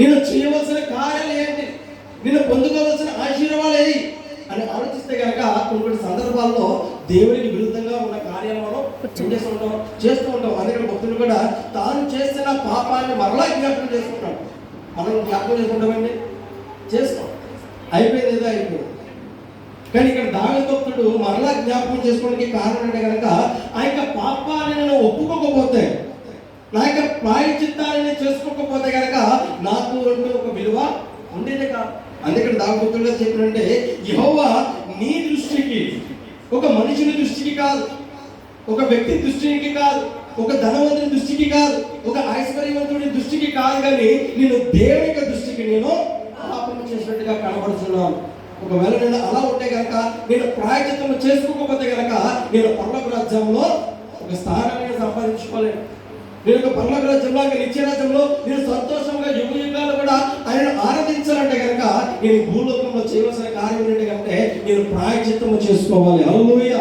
నేను చేయవలసిన కార్యాలు ఏంటి? నేను పొందుకోవాల్సిన ఆశీర్వాదాలు ఏది అని ఆలోచిస్తే కనుక కొన్ని కొన్ని సందర్భాల్లో దేవునికి విరుద్ధంగా ఉన్న కార్యాలు మనం చేస్తూ ఉంటాం చేస్తూ ఉంటాం. అందుకని భక్తులు కూడా తాను చేసిన పాపాన్ని మరలా జ్ఞాపకం చేసుకుంటాం. మనం జ్ఞాపకం చేసుకుంటామండి చేస్తాం. అయిపోయింది ఏదో అయిపోయింది. కానీ ఇక్కడ దాని భక్తుడు మరలా జ్ఞాపకం చేసుకోవడానికి కారణం అంటే కనుక ఆ యొక్క పాపాన్ని నేను ఒప్పుకోకపోతే నా యొక్క ప్రాయచిత్తాన్ని చేసుకోకపోతే కనుక నాకు అంటూ ఒక విలువ ఉండేదే కాదు. అందుకని దావి చెప్పినంటే యహోవా నీ దృష్టికి ఒక మనుషుని దృష్టికి కాదు ఒక వ్యక్తి దృష్టికి కాదు ఒక ధనవంతుని దృష్టికి కాదు ఒక ఐశ్వర్యవంతుడి దృష్టికి కాదు కానీ నేను దేవుని యొక్క దృష్టికి నేను పాపం చేసినట్టుగా కనబడుతున్నాను. ఒకవేళ నేను అలా ఉంటే కనుక నేను ప్రాయచిత్తం చేసుకోకపోతే కనుక నేను పర్లోక రాజ్యంలో ఒక స్థానాన్ని సంపాదించుకోలేను. నేను యొక్క పర్లోక రాజ్యంలో నిత్య రాజ్యంలో నేను సంతోషంగా యుగ యుగాలు కూడా ఆయన ఆరాధించాలంటే కనుక నేను భూలోకంలో చేయవలసిన కార్యం ఏంటంటే నేను ప్రాయచిత్తము చేసుకోవాలి. అవునూయ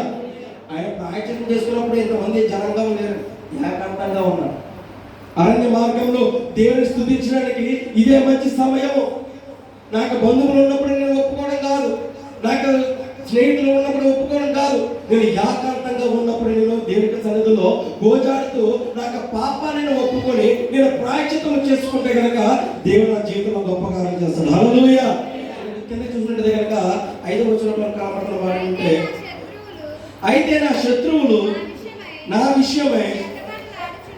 ఆయన ప్రాయచిత్తం చేసుకున్నప్పుడు ఇంతమంది జనంగా ఉన్నారు? ఏకాంతంగా ఉన్నారు. అరణ్య మార్గంలో దేవుని స్థుతించడానికి ఇదే మంచి సమయము. నాకు బంధువులు ఉన్నప్పుడు నేను ఒప్పుకోవడం కాదు. నాకు స్నేహితులు ఉన్నప్పుడు ఒప్పుకోవడం కాదు. నేను యాకాంతంగా ఉన్నప్పుడు నేను దేవుని సన్నిధిలో గోజాడుతూ నాకు పాపాన్ని ఒప్పుకొని నేను ప్రాయచితం చేసుకుంటే కనుక దేవుడు నా జీవితంలో గొప్ప కార్యం చేస్తాడు. హల్లెలూయా. కింద చూసినట్టు కనుక ఐదు వచ్చిన కాపాడుతున్న వాడు ఉంటే అయితే నా శత్రువులు నా విషయమై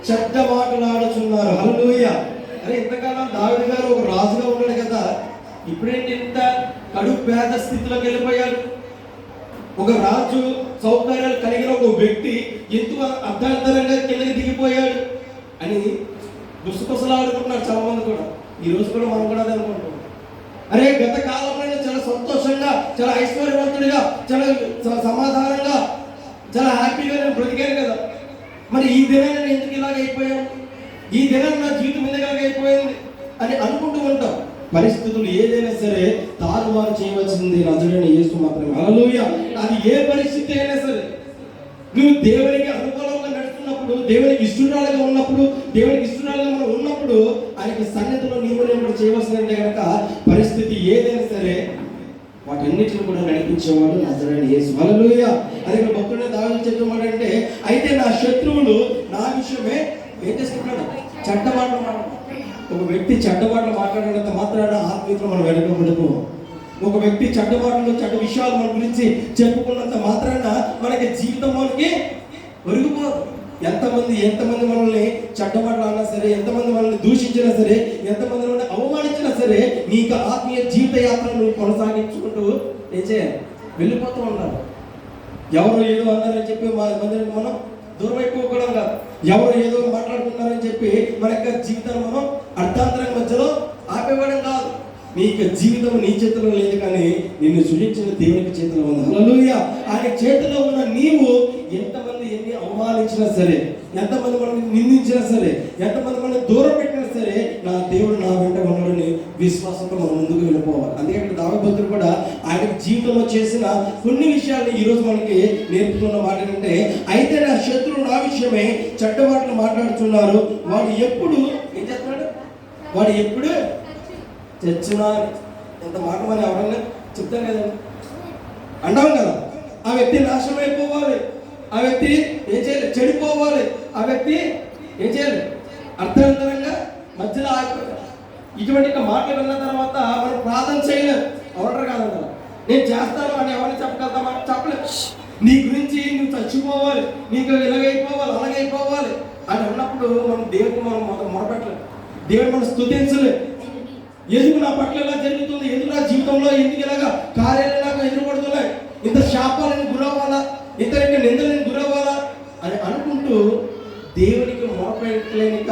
చెడ్డ మాటలాడుచున్నారు హల్లెలూయ. అరే ఇంతకాలం దావిది గారు ఒక రాజుగా ఉన్నాడు కదా. ఇప్పుడేంటి ఇంత కడు పేద స్థితిలోకి వెళ్ళిపోయాడు ఒక రాజు సౌకర్యాలు కలిగిన ఒక వ్యక్తి ఎందుకు అర్ధాంతరంగా కిందకి దిగిపోయాడు అని గుసగుసలాడుకుంటున్నారు చాలా మంది కూడా. ఈ రోజు కూడా మనం కూడా అదే అనుకుంటున్నాం. అరే గత కాలంలో చాలా సంతోషంగా చాలా ఐశ్వర్యవంతుడిగా చాలా సమాధానంగా చాలా హ్యాపీగా నేను బ్రతికాను కదా. మరి ఈ దినాన్ని నేను ఎందుకు ఇలాగ అయిపోయాను? ఈ దినాన్ని నా జీవితం ఎందుకు ఇలాగ అయిపోయింది అని అనుకుంటూ ఉంటాం పరిస్థితులు ఏదైనా సరే తారుమారు చేయవలసింది నజరైన యేసు మాత్రమే. అలలోయ అది ఏ పరిస్థితి అయినా సరే. నువ్వు దేవునికి అనుకూలంగా నడుస్తున్నప్పుడు దేవునికి ఇష్టరాలుగా ఉన్నప్పుడు దేవునికి ఇష్టరాలుగా మనం ఉన్నప్పుడు ఆయనకి సన్నిధిలో నీవు నేను చేయవలసిందంటే కనుక పరిస్థితి ఏదైనా సరే వాటన్నిటిని కూడా నడిపించేవాడు నజరైన యేసు. అలలుయ అది ఇక్కడ భక్తుడే దావి చెప్పేవాడు అంటే అయితే నా శత్రువులు నా విషయమే ఏం చేసుకుంటాడు చెడ్డ మాటలు మాట్లాడు. ఒక వ్యక్తి చెడ్డ మాటలు మాట్లాడినంత మాత్రాన ఆత్మీయతలు మనం వెనకబడిపోం ఒక వ్యక్తి చెడ్డ మాటలు చెడ్డ విషయాలు మన గురించి చెప్పుకున్నంత మాత్రాన మనకి జీవితం మనకి ఒరిగిపోదు. ఎంతమంది ఎంతమంది మనల్ని చెడ్డ అన్నా సరే ఎంతమంది మనల్ని దూషించినా సరే ఎంతమంది మనల్ని అవమానించినా సరే నీకు ఆత్మీయ జీవిత యాత్రను కొనసాగించుకుంటూ ఏం చేయాలి? వెళ్ళిపోతూ ఉండాలి. ఎవరు ఏదో అన్నారని చెప్పి మా మందిరానికి మనం దూరం అయిపోకూడదు కాదు. ఎవరు ఏదో మాట్లాడుతున్నారని చెప్పి మన యొక్క జీవితాన్ని మనం అర్థాంతరం మధ్యలో ఆపేవ్వడం కాదు. నీ యొక్క జీవితం నీ చేతిలో లేదు కానీ నిన్ను సృజించిన దేవునికి చేతిలో ఉంది. హల్లెలూయా. ఆయన చేతిలో ఉన్న నీవు ఎంతమంది ఎన్ని అవమానించినా సరే ఎంతమంది మనల్ని నిందించినా సరే ఎంతమంది మనల్ని దూరం పెట్టినా సరే నా దేవుడు నా వెంట ఉన్నాడని విశ్వాసంతో మనం ముందుకు వెళ్ళిపోవాలి. అందుకే ఇక్కడ దావభక్తులు కూడా ఆయన జీవితంలో చేసిన కొన్ని విషయాలు ఈరోజు మనకి నేర్పుతున్న మాట ఏంటంటే అయితే నా శత్రువు నా విషయమే చెడ్డవాట్లు మాట్లాడుతున్నారు. వాడు ఎప్పుడు ఏం చేస్తున్నాడు? వాడు ఎప్పుడు? చచ్చునా ఎంత మాట మనం ఎవరన్నా చెప్తాం కదండి? అంటాం కదా ఆ వ్యక్తి నాశనం అయిపోవాలి ఆ వ్యక్తి ఏం చేయాలి చెడిపోవాలి. ఆ వ్యక్తి ఏం చేయాలి అర్థవంతరంగా మధ్యలో ఆగిపోతాడు ఇటువంటి మాటలు విన్న తర్వాత మనం ప్రార్థన చేయలేం ఎవరు కాదంటారు నేను చేస్తాను అని ఎవరిని చెప్పగలుగుతామా చెప్పలేదు. నీ గురించి నువ్వు చచ్చిపోవాలి. నీకు ఇలాగైపోవాలి అలాగైపోవాలి అని అన్నప్పుడు మనం దేవుడికి మనం మొదలు మొరపెట్టలేదు దేవుడు మనం స్తుతించలేదు ఎందుకు నా పట్ల ఇలా జరుగుతుంది? ఎందుకు నా జీవితంలో ఎందుకు ఇలాగా కార్యాలు దేవునికి యొక్క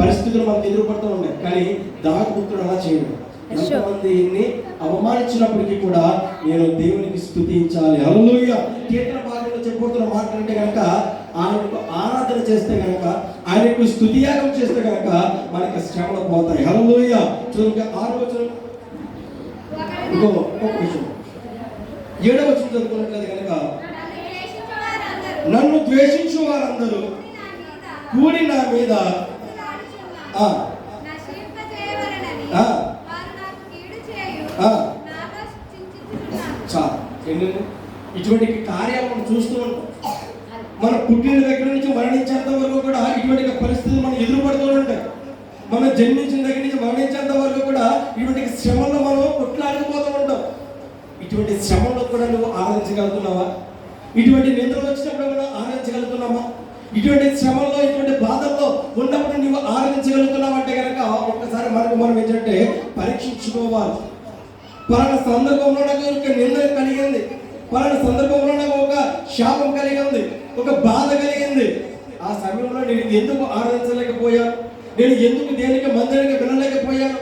పరిస్థితులు మనకు ఎదురుపడుతూ ఉన్నాయి. కానీ దాగుపుత్రుడు అలా చేయడు. ఎంతమందిని అవమానించినప్పటికీ కూడా నేను దేవునికి స్తుతించాలి. హల్లెలూయా. కీర్తన భాగంలో చెప్పబడుతున్న మాట అంటే కనుక ఆయనకు ఆరాధన చేస్తే కనుక ఆయనకు స్తుతియాగం చేస్తే కనుక మనకి శ్రమలు పోతాయి. హల్లెలూయా. చూడండి ఆరు వచనం. ఇంకో ఒక విషయం ఏడవ చదువుకున్నట్లయితే కనుక నన్ను ద్వేషించు వారందరూ కూడి నా మీద. చాలు ఇటువంటి కార్యాలను చూస్తూ ఉంటాం. మన పుట్టిన దగ్గర నుంచి మరణించేంత వరకు కూడా ఇటువంటి పరిస్థితులు మనం ఎదురుపడుతూ ఉంటాయి మనం జన్మించిన దగ్గర నుంచి మరణించేంత వరకు కూడా ఇటువంటి శ్రమంలో మనం కొట్లాడిపోతూ ఉంటాం. ఇటువంటి శ్రమంలో కూడా నువ్వు ఆనందించగలుగుతున్నావా? ఇటువంటి నిద్ర వచ్చినప్పుడు కూడా ఆనందించగలుగుతున్నామా? ఇటువంటి శ్రమంలో ఇటువంటి బాధల్లో ఉన్నప్పుడు నువ్వు ఆరాధించగలుగుతున్నావు అంటే కనుక ఒక్కసారి మనకు మనం ఏంటంటే పరీక్షించుకోవాలి. పలానా సందర్భంలో నాకు ఒక నింద కలిగింది. పలానా సందర్భంలో నాకు ఒక శాపం కలిగింది. ఒక బాధ కలిగింది. ఆ సమయంలో నేను ఎందుకు ఆరాధించలేకపోయాను? నేను ఎందుకు దేనికి మందిరానికి వెళ్ళలేకపోయాను?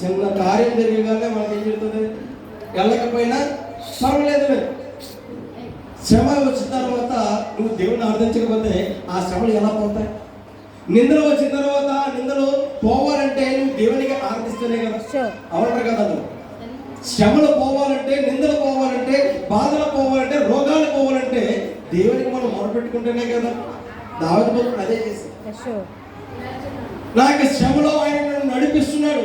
చిన్న కార్యం జరిగగానే మనకి ఏం జరుగుతుంది? వెళ్ళకపోయినా పర్వాలేదు. శ్రమ వచ్చిన తర్వాత నువ్వు దేవుని ఆరాధించకపోతే ఆ శ్రమలు ఎలా పోతాయి? నిందలు వచ్చిన తర్వాత నిందలు పోవాలంటే నువ్వు దేవునికి ఆరాధిస్తేనే కదా. అవునంటారు కదా నువ్వు? శ్రమలు పోవాలంటే నిందలు పోవాలంటే బాధలు పోవాలంటే రోగాలు పోవాలంటే దేవునికి మనం మొరపెట్టుకుంటేనే కదా. దావతి అదే చేసి. నా యొక్క శ్రమలో ఆయన నడిపిస్తున్నాడు.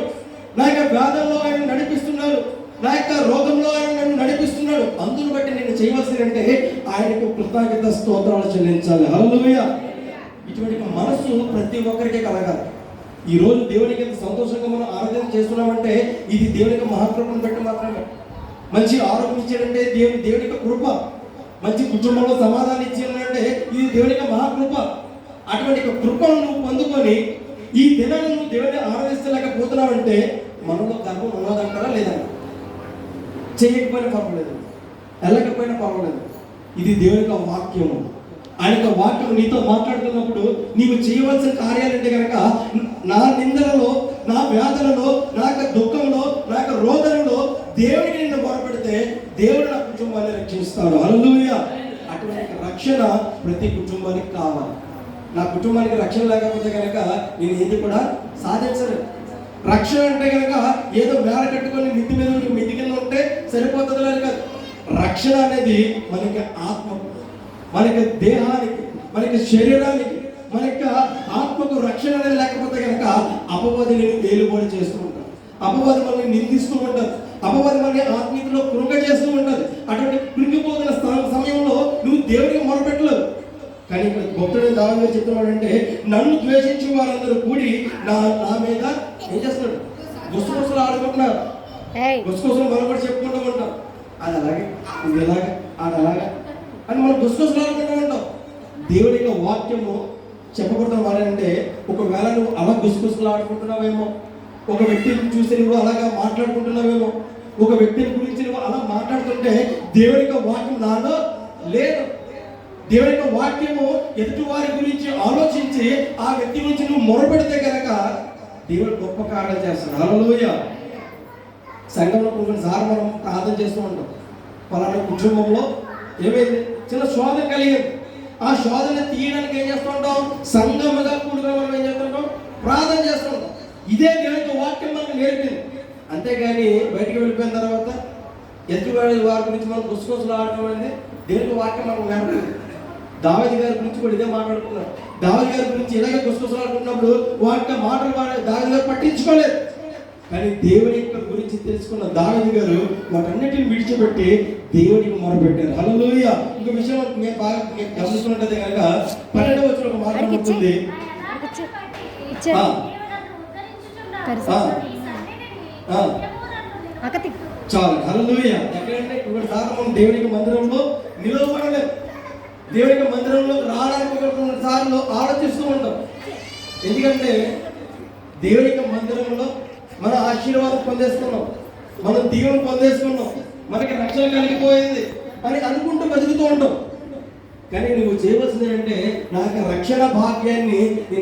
నా యొక్క వ్యాధంలో ఆయన నడిపిస్తున్నాడు. నా యొక్క రోగంలో ఆయన నన్ను నడిపిస్తున్నాడు. అందును బట్టి నేను చేయవలసింది అంటే ఆయనకు కృతజ్ఞత స్తోత్రాలు చెల్లించాలి. హలోయ ఇటువంటి మనస్సు ప్రతి ఒక్కరికి కలగాలి. ఈ రోజు దేవునికి ఎంత సంతోషంగా మనం ఆరాధన చేస్తున్నామంటే ఇది దేవునికి మహాకృపను బట్టి మాత్రమే. మంచి ఆరోగ్యం ఇచ్చాడంటే దేవుని దేవునికి కృప. మంచి కుటుంబంలో సమాధానం ఇచ్చాడంటే ఇది దేవునికి మహాకృప. అటువంటి కృపను నువ్వు పొందుకొని ఈ దినాన్ని నువ్వు దేవుని ఆరాధించలేకపోతున్నావంటే మనలో గర్వం ఉన్నదంటారా లేదా చేయకపోయినా పర్వాలేదు. వెళ్ళకపోయినా పర్వాలేదు. ఇది దేవుని యొక్క వాక్యము. ఆయన యొక్క వాక్యం నీతో మాట్లాడుతున్నప్పుడు నీవు చేయవలసిన కార్యాలంటే కనుక నా నిందలలో నా వ్యాధులలో నా యొక్క దుఃఖంలో నా యొక్క రోదనలో దేవుడిని నిన్ను మొరపెడితే దేవుడు నా కుటుంబాన్ని రక్షిస్తాడు. అల్లుయ అటువంటి రక్షణ ప్రతి కుటుంబానికి కావాలి. నా కుటుంబానికి రక్షణ లేకపోతే కనుక నేను ఏది కూడా సాధించలేదు రక్షణ అంటే కనుక ఏదో మేర కట్టుకొని మిద్ది మీద ఉండి మిద్ది కింద ఉంటే సరిపోతుంది అని కాదు. రక్షణ అనేది మనకి ఆత్మ మనకి దేహానికి మనకి శరీరానికి మన యొక్క ఆత్మకు రక్షణ అనేది లేకపోతే కనుక అపవాది నేను చేస్తూ ఉంటారు. అపవాది మనల్ని నిందిస్తూ ఉంటారు. అపవాది మనల్ని ఆత్మీయతలో కృంగ చేస్తూ ఉంటుంది అటువంటి కృంగిపోతున్న స్థ- సమయంలో నువ్వు దేవుడికి మొరపెట్టలేవు కానీ ఇక్కడ భక్తుడు మీద చెప్తున్నాడు అంటే నన్ను ద్వేషించే వారందరూ కూడి నా నా మీద ఏం చేస్తున్నాడు గుసగుసలు ఆడుకుంటున్నారు. Hey. గుసగుసలు మనం కూడా చెప్పుకుంటూ ఉంటాం అది అలాగే ఇది ఎలాగా అది అలాగా. అని మనం గుసగుసలు ఆడుకుంటూ ఉంటాం దేవుడి యొక్క వాక్యము చెప్పబడుతున్న వాడంటే ఒకవేళ నువ్వు అలా గుసగుసలు ఆడుకుంటున్నావేమో ఒక వ్యక్తిని చూసి నువ్వు అలాగా మాట్లాడుకుంటున్నావేమో ఒక వ్యక్తిని గురించి నువ్వు అలా మాట్లాడుతుంటే దేవుడి యొక్క వాక్యం నాలో లేదు. దేవుని యొక్క వాక్యము ఎదుటి వారి గురించి ఆలోచించి ఆ వ్యక్తి గురించి నువ్వు మొరపెడితే కనుక దేవుడు గొప్ప కారణం చేస్తాడు. అలలోయ సంఘంలో కొన్నిసార్లు మనం ప్రార్థన చేస్తూ ఉంటాం. పలానా కుటుంబంలో ఏమైంది? చిన్న శోధన కలిగింది. ఆ శోధన తీయడానికి ఏం చేస్తూ ఉంటాం? సంఘముగా కూడుకుని మనం ఏం చేస్తుంటాం ప్రార్థన చేస్తూ ఉంటాం. ఇదే దేవుని వాక్యం మనకు నేర్పింది. అంతేగాని బయటికి వెళ్ళిపోయిన తర్వాత ఎదుటి వారి గురించి మనం గుసగుసలు ఆడటం అనేది దేవుని వాక్యం మనకు నేర్పింది. దావతి గారి గురించి కూడా ఇదే మాట్లాడుకున్నారు. దావతి గారి గురించి ఇలాగే గుసగుసలు ఆడుకున్నప్పుడు వాటి మాటలు దావతి గారు పట్టించుకోలేదు. కానీ దేవుని యొక్క గురించి తెలుసుకున్న దావతి గారు వాటన్నిటిని విడిచిపెట్టి దేవుడికి మొరపెట్టారు. హలోయ ఇంకో విషయం మేము బాగా మేము గమనిస్తున్నట్లయితే కనుక పన్నెండు వచ్చిన ఒక మాట. ఉంటుంది. చాలు. హల్లెలూయ. ఎక్కడంటే సార్లు మనం దేవునికి మందిరంలో నిలవబడలేదు. దేవునికి మందిరంలో రావడానికి ఒకటి సార్లు ఆలోచిస్తూ ఉంటాం. ఎందుకంటే దేవునికి మందిరంలో మన ఆశీర్వాదం పొందేసుకున్నాం. మనం దీవెన పొందేసుకున్నాం. మనకి రక్షణ కలిగిపోయింది అని అనుకుంటూ బతుకుతూ ఉంటాం. కానీ నువ్వు చేయవలసింది అంటే నాకు రక్షణ భాగ్యాన్ని నేను